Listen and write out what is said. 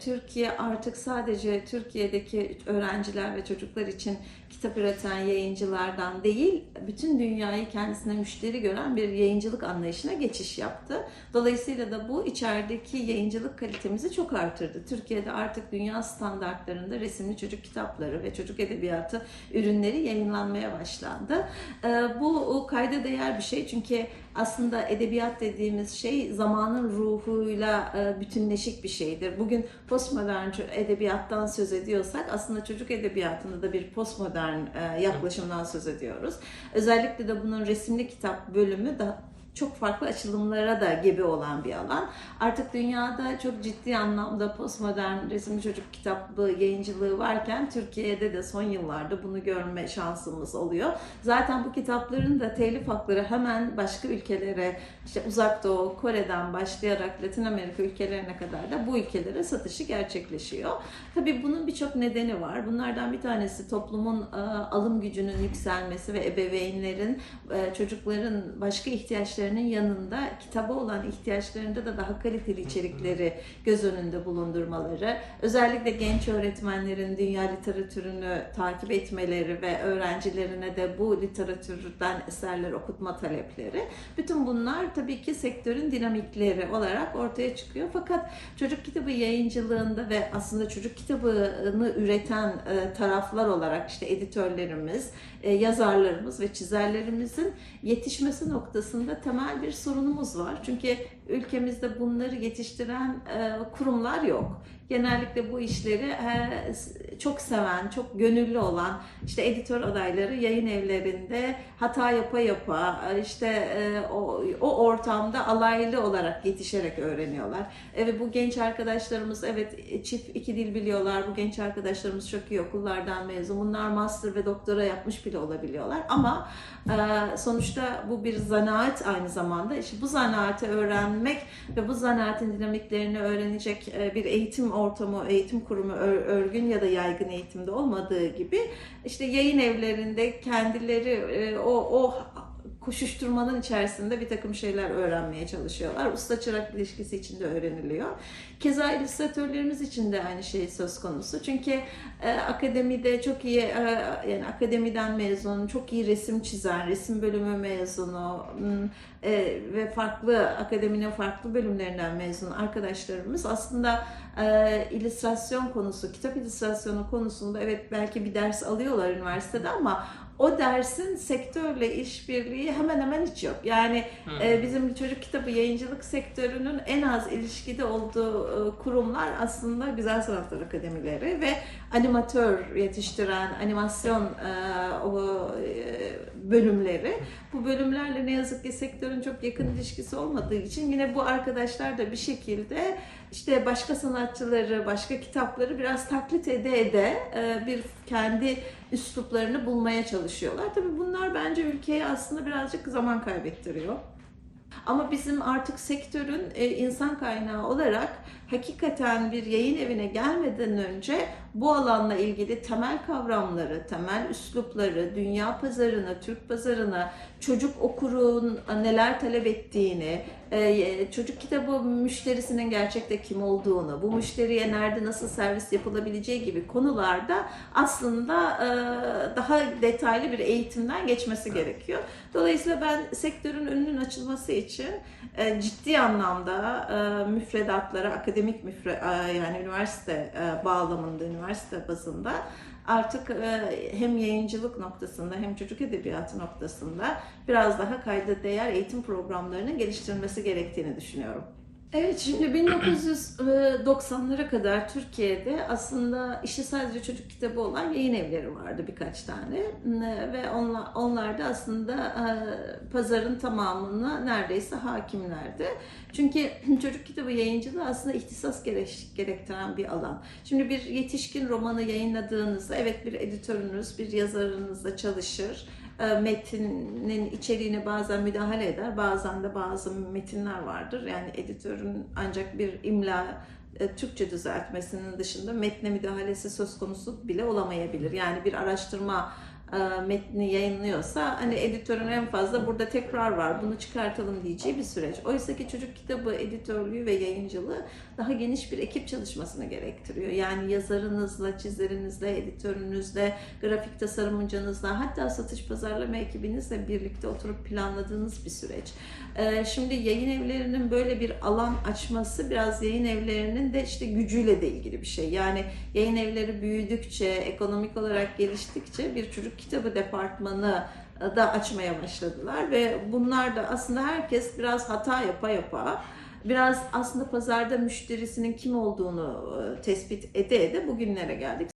Türkiye artık sadece Türkiye'deki öğrenciler ve çocuklar için kitap üreten yayıncılardan değil, bütün dünyayı kendisine müşteri gören bir yayıncılık anlayışına geçiş yaptı. Dolayısıyla da bu içerideki yayıncılık kalitemizi çok artırdı. Türkiye'de artık dünya standartlarında resimli çocuk kitapları ve çocuk edebiyatı ürünleri yayınlanmaya başlandı. Ee, Bu kayda değer bir şey çünkü aslında edebiyat dediğimiz şey zamanın ruhuyla e, bütünleşik bir şeydir. Bugün postmodern edebiyattan söz ediyorsak aslında çocuk edebiyatında da bir postmodern e, yaklaşımdan söz ediyoruz. Özellikle de bunun resimli kitap bölümü da çok farklı açılımlara da gebe olan bir alan. Artık dünyada çok ciddi anlamda postmodern resimli çocuk kitabı yayıncılığı varken Türkiye'de de son yıllarda bunu görme şansımız oluyor. Zaten bu kitapların da telif hakları hemen başka ülkelere, işte Uzak Doğu, Kore'den başlayarak Latin Amerika ülkelerine kadar da bu ülkelere satışı gerçekleşiyor. Tabii bunun birçok nedeni var. Bunlardan bir tanesi toplumun e, alım gücünün yükselmesi ve ebeveynlerin e, çocukların başka ihtiyaçlarının yanında kitaba olan ihtiyaçlarında da daha kaliteli içerikleri göz önünde bulundurmaları, özellikle genç öğretmenlerin dünya literatürünü takip etmeleri ve öğrencilerine de bu literatürden eserler okutma talepleri. Bütün bunlar tabii ki sektörün dinamikleri olarak ortaya çıkıyor. Fakat çocuk kitabı yayıncılığında ve aslında çocuk kitabını üreten e, taraflar olarak işte editörlerimiz, e, yazarlarımız ve çizerlerimizin yetişmesi noktasında temel bir sorunumuz var. Çünkü ülkemizde bunları yetiştiren e, kurumlar yok. Genellikle bu işleri e, çok seven, çok gönüllü olan işte editör adayları yayın evlerinde hata yapa yapa e, işte o, ortamda alaylı olarak yetişerek öğreniyorlar. Evet bu genç arkadaşlarımız evet çift iki dil biliyorlar. Bu genç arkadaşlarımız çok iyi okullardan mezun. Bunlar master ve doktora yapmış bile olabiliyorlar. Ama sonuçta bu bir zanaat aynı zamanda. İşte bu zanaati öğrenmek ve bu zanaatin dinamiklerini öğrenecek e, bir eğitim ortamı, eğitim kurumu ör- örgün ya da yaygın eğitimde olmadığı gibi işte yayın evlerinde kendileri e, o o koşuşturmanın içerisinde bir takım şeyler öğrenmeye çalışıyorlar. Usta çırak ilişkisi içinde öğreniliyor. Keza illüstratörlerimiz için de aynı şey söz konusu. Çünkü e, akademide çok iyi e, yani akademiden mezun, çok iyi resim çizen, resim bölümü mezunu e, ve farklı akademinin farklı bölümlerinden mezun arkadaşlarımız aslında e, illüstrasyon konusu, kitap illüstrasyonu konusunda evet belki bir ders alıyorlar üniversitede ama o dersin sektörle işbirliği hemen hemen hiç yok. Yani e, bizim çocuk kitabı yayıncılık sektörünün en az ilişkide olduğu e, kurumlar aslında Güzel Sanatlar Akademileri ve animatör yetiştiren animasyon e, o e, bölümleri. Bu bölümlerle ne yazık ki sektörün çok yakın ilişkisi olmadığı için yine bu arkadaşlar da bir şekilde işte başka sanatçıları, başka kitapları biraz taklit ede ede e, bir kendi üsluplarını bulmaya çalışıyorlar. Tabii bunlar bence ülkeye aslında birazcık zaman kaybettiriyor. Ama bizim artık sektörün e, insan kaynağı olarak hakikaten bir yayın evine gelmeden önce bu alanla ilgili temel kavramları, temel üslupları, dünya pazarını, Türk pazarını, çocuk okurun neler talep ettiğini, çocuk kitabı müşterisinin gerçekte kim olduğunu, bu müşteriye nerede nasıl servis yapılabileceği gibi konularda aslında e, daha detaylı bir eğitimden geçmesi gerekiyor. Dolayısıyla ben sektörün önünün açılması için e, ciddi anlamda müfredatlara, akademik müfre yani üniversite bağlamında, üniversite bazında artık hem yayıncılık noktasında hem çocuk edebiyatı noktasında biraz daha kayda değer eğitim programlarının geliştirilmesi gerektiğini düşünüyorum. Evet şimdi 1990'lara kadar Türkiye'de aslında işte sadece çocuk kitabı olan yayın evleri vardı birkaç tane ve onlar, onlar da aslında pazarın tamamına neredeyse hakimlerdi. Çünkü çocuk kitabı yayıncılığı aslında ihtisas gerektiren bir alan. Şimdi bir yetişkin romanı yayınladığınızda evet bir editörünüz, bir yazarınızla çalışır metinin içeriğine bazen müdahale eder. Bazen de bazı metinler vardır. Yani editörün ancak bir imla Türkçe düzeltmesinin dışında metne müdahalesi söz konusu bile olamayabilir. Yani bir araştırma e, metni yayınlıyorsa hani editörün en fazla burada tekrar var bunu çıkartalım diyeceği bir süreç. Oysa ki çocuk kitabı editörlüğü ve yayıncılığı daha geniş bir ekip çalışmasını gerektiriyor. Yani yazarınızla, çizerinizle, editörünüzle, grafik tasarımcınızla hatta satış pazarlama ekibinizle birlikte oturup planladığınız bir süreç. Ee, Şimdi yayın evlerinin böyle bir alan açması biraz yayın evlerinin de işte gücüyle de ilgili bir şey. Yani yayın evleri büyüdükçe, ekonomik olarak geliştikçe bir çocuk kitabı departmanı da açmaya başladılar ve bunlar da aslında herkes biraz hata yapa yapa biraz aslında pazarda müşterisinin kim olduğunu e, tespit ede ede bugünlere geldik.